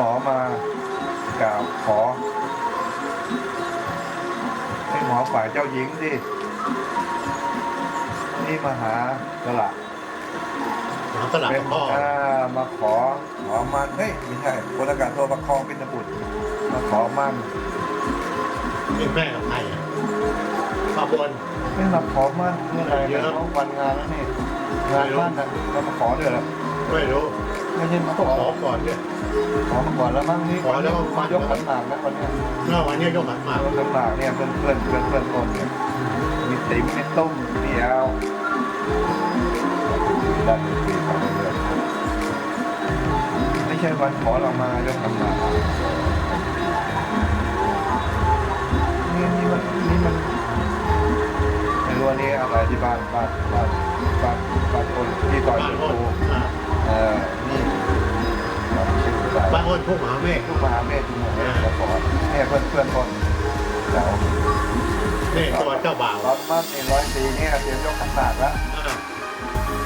มอมากล่าวขอ ให้หมอฝ่ายเจ้าหญิงดินี่มาหาสละหาสลับเป็กันบพ่ออ่ามาขอขอมันเฮ้ยไม่ใช่คนอากาศโทรประคองเป็นบุตรมาขอมันนี่แม่กับใครอะป้าบนไม่มาขอมันเมื่อไหร่เยอะนะน้องวันงานแล้วนี่งานมั่นนะเรามาขอด้วยเหรอไม่รู้ ไม่ใช่มาก็ขอขอก่อนเนี่ยขอมาก่อนแล้วมั้งนี่ขอแล้วก็มายกขันหมากนะวันเนี้ยเมื่อวันเนี้ยยกขันหมากยกขันหมากเนี่ยเพื่อนเพื่อนเพื่อนเพื่อนคนเนี่ยมีติ๋มมีตุ้มเดียวด้านสี่ของเรือนไม่ใช่วันขอเรามายกขันหมากนี่นี่มันนี่มันไม่รู้อันนี้อะไรที่บ้านบ้านบ้านบ้านบ้านคนที่ต่อยบ้านเป็นอ้นครูอ่าเออนี่จำชื่อไม่ได้บ้านอ้นทุ่งมหาเมฆลูกมหาเมฆทุกหมู่เนี่ยขอเนี่ยเพื่อนเพื่อนคนเจ้านี่ตัวเจ้าบ่าวตอนมั่นในร้อยปีเนี่ยเตรียมยกขันหมากแล้วอ่า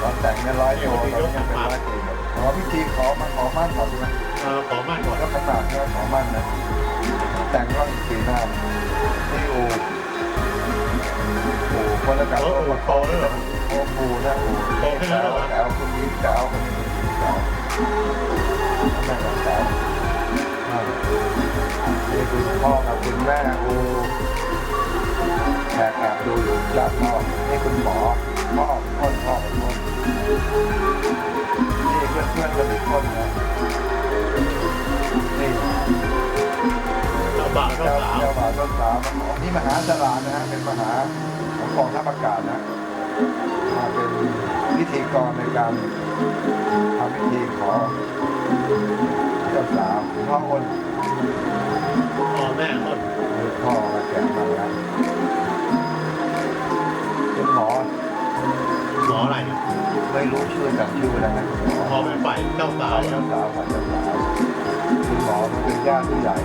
ตอนแต่งเนี่ยร้อยโยตอนนี้ยังเป็นร้อยปีอยู่ขอพิธีขอมาขอมั่นก่อนใช่ไหมเออขอมั่นก่อนยกขันหมากเนี่ยขอมั่นนะแต่งก็อีกปีหน้านี่อูอูคนละกับโอ้โอ้โหโตแล้วเหรอ โอ้ปูนะอูโตแค่นั้นเหรอแถวคุณยิ้มแถวคุณ มาขอนี่มหาสลานะฮะเป็นมหาของกองทัพอากาศนะมาเป็นพิธีกรในการทำพิธีขอเจ้าสาวพ่อคนพ่อแม่อ้นพ่อมาแก่มาแล้วคุณหมอหมออะไรเนี่ยไม่รู้ชื่อจำชื่อแล้วนะคุณหมอพอไปฝ่ายเจ้าสาสาววเจ้าสาวฝ่ายเจ้าสาวคุณหมอมันเป็นญาติผู้ใหญ่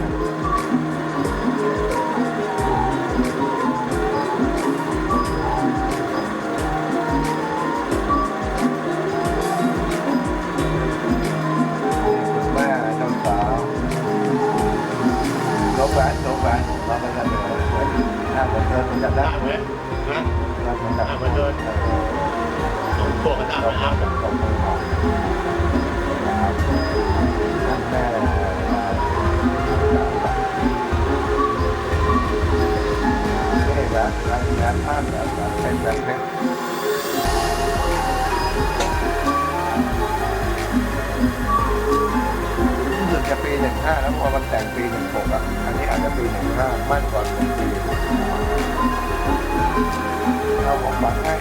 นึ่พอมันแต่งปีหนึ่งหกอะ อันนี้อาจจะปีหนึ่งห้ามั่นก่อนหนึ่งปีเอาของบัตรให้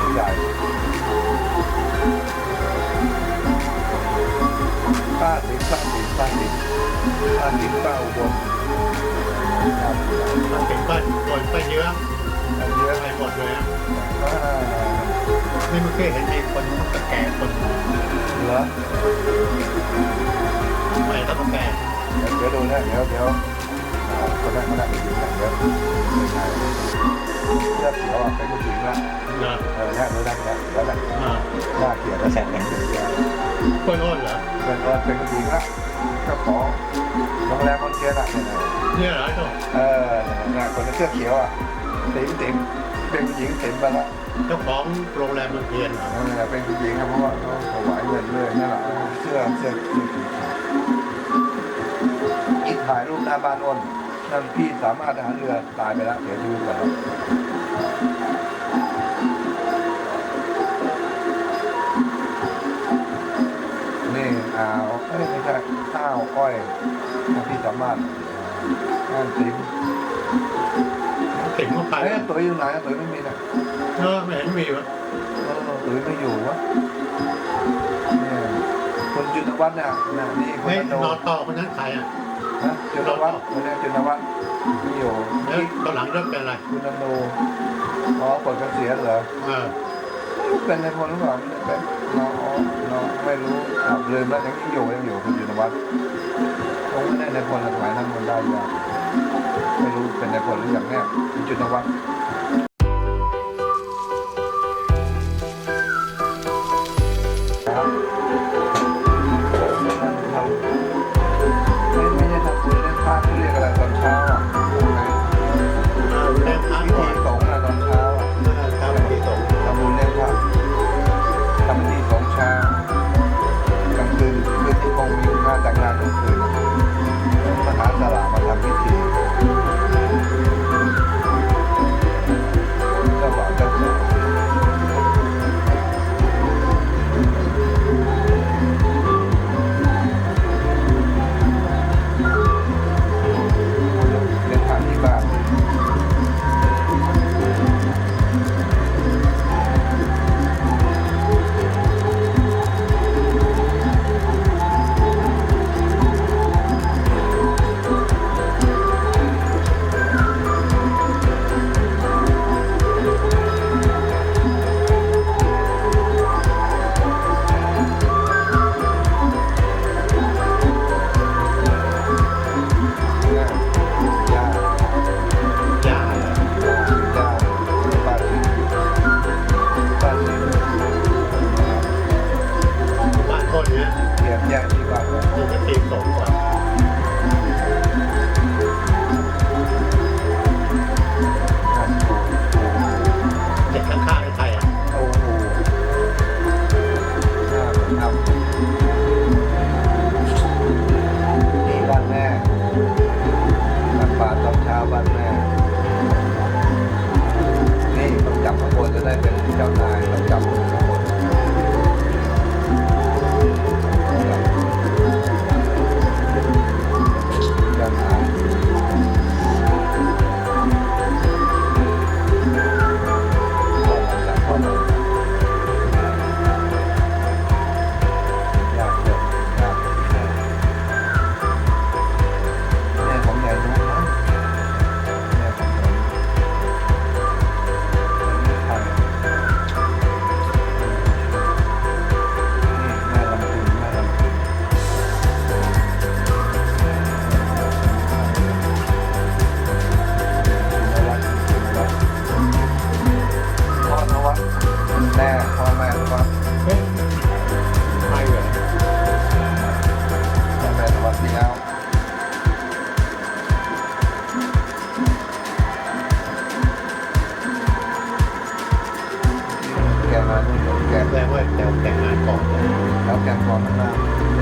ผู้ใหญ่ป้าติ๋มป้าติ๋มป้าติ๋มป้าติ๋มป้าอุบลครับมาถึงบ้านคนไปเยอะเยอะไปหมดเลยอะอ่านี่เมื่อกี้เห็นมีคนตะแก่คนเหรอ แก่เดี๋ยวเดี๋ยวดูนะเดี๋ยวเดี๋ยวอ่าคนนั้นคนนั้นเป็นผู้หญิงนะเดี๋ยวไม่ใช่เสื้อเขียวอะเป็นผู้หญิงละนะเออเนี่ยดูนะเนี่ยแล้วนะอ่าหน้าเกลียดแล้วแสงแดงเกลียดเพื่อนอ้นเหรอ เป็นคนเป็นผู้หญิงละเจ้าของโรงแรมคนเชียร์น่ะเนี่ยนะเนี่ยเหรอเจ้าเออเนี่ยคนเสื้อเขียวอะติ๋มติ๋มเป็นผู้หญิงติ๋มไปละเจ้าของโรงแรมเมืองเทียนเหรอเออเป็นผู้หญิงครับเพราะว่าเขาถวายเงินเลยนี่แหละเสื้อเสื้อเสื้อสีขาว ถ่ายรูปหน้าบ้านอ้นนั่นพี่สามารถทหารเรือตายไปแล้วเดี๋ยวดูก่อนนะนี่อ่าวเอ้ยไม่ใช่ข้าวอ้อยของพี่สามารถงานติ๋มถึงเข้าไปเอ้ยตุ๋ยอยู่ไหนตุ๋ยไม่มีนะเออไม่เห็นมีวะเออตุ๋ยไม่อยู่วะเนี่ยคนจุนวัฒน์น่ะน่ะนี่คนเฮ้ยนั้นโดนอนต่อคนนั้นใครอะ นะจุนวัฒน์คนนี้จุนวัฒน์ไม่อยู่แล้วตอนหลังเริ่มเป็นอะไรคุณนันโดอ๋อปลดเกษียณเหรอเออไม่รู้เป็นในพลหรือเปล่าไม่ได้เป็นน้องน้องไม่รู้อะลืมแล้วยังอยู่ยังอยู่คุณจุนวัฒน์คงไม่ได้ในพลสมัยนั้นมันได้ยากไม่รู้เป็นในพลหรือยังเนี่ยคุณจุนวัฒน์ นี่บ้านแม่นักป่าตอนช้าบ้านแม่ นี่ต้องจับข้าบจะได้เป็นเจ้านาย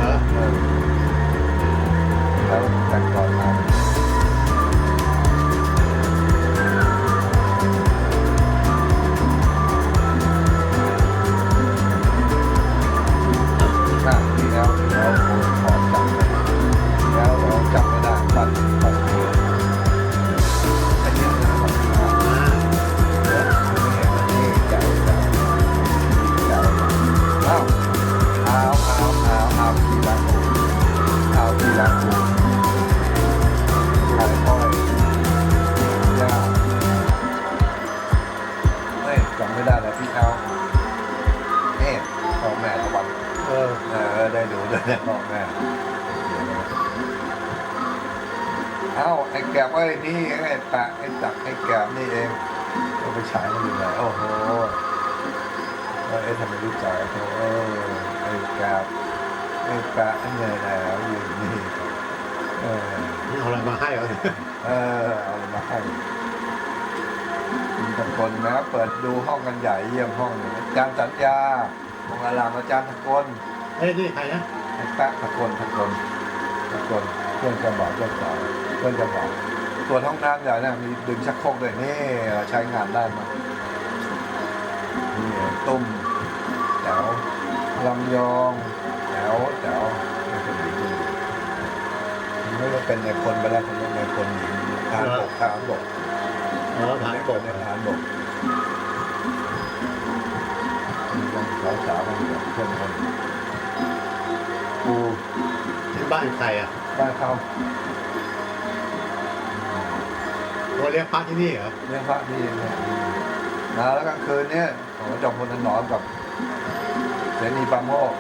แล้วแกงก่อนมา อ้แกบไอ้นี่ไอ้แปะไอ้จักไอ้แกบนี่เองเอาไปฉายมันอยู่ไหนโอ้โหไอ้ทำไมรู้จักโอ้โหไอ้แกบไอ้แปะไอ้เงยแล้วอยู่นี่เออเอาอะไรมาให้เหรอเออเอามาให้มีตะกนนะเปิดดูห้องกันใหญ่เยี่ยมห้องหนึ่งอาจารย์สัญญาองค์อารามอาจารย์ตะกนเฮ้ยนี่ใครนะไอ้แปะตะกนตะกนตะกนเพื่อนจะบอกเพื่อนสาวเพื่อนจะบอก ตัวห้องน้ำใหญ่นี่ยมีดึงชักโครกด้วยนี่เราใช้งานได้มานี่ตุ้มแถวลำยองแถวแถวนี่คนหญิงคนหญิงไม่ว่าเป็นในคนไปแล้วคนนี้ในคนหญิงทารบกทารบกอ๋อฐานบกในทารบกสาวสาวกันเพื่อนคนกูที่บ้านใครอะบ้านเขา ตัวเลี้ยงพระที่นี่เหรอเลี้ยงพระที่เนี่ยนะแล้วกลางคืนเนี่ยของจอมพลถนอมกับเสนีปราโมก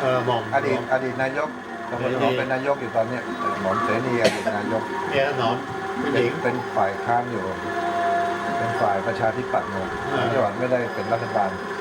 เออหม่อมอดีตอดีตนายกจอมพลถนอมเป็นนายกอยู่ตอนเนี้ยหมอมเสนีอดีตนายกเมียหนอนผู้หเป็นญิง เป็นฝ่ายค้านอยู่ เป็นฝ่ายประชาธิปัตย์หมดอ่า จังหวัดไม่ได้เป็นรัฐบาลนะ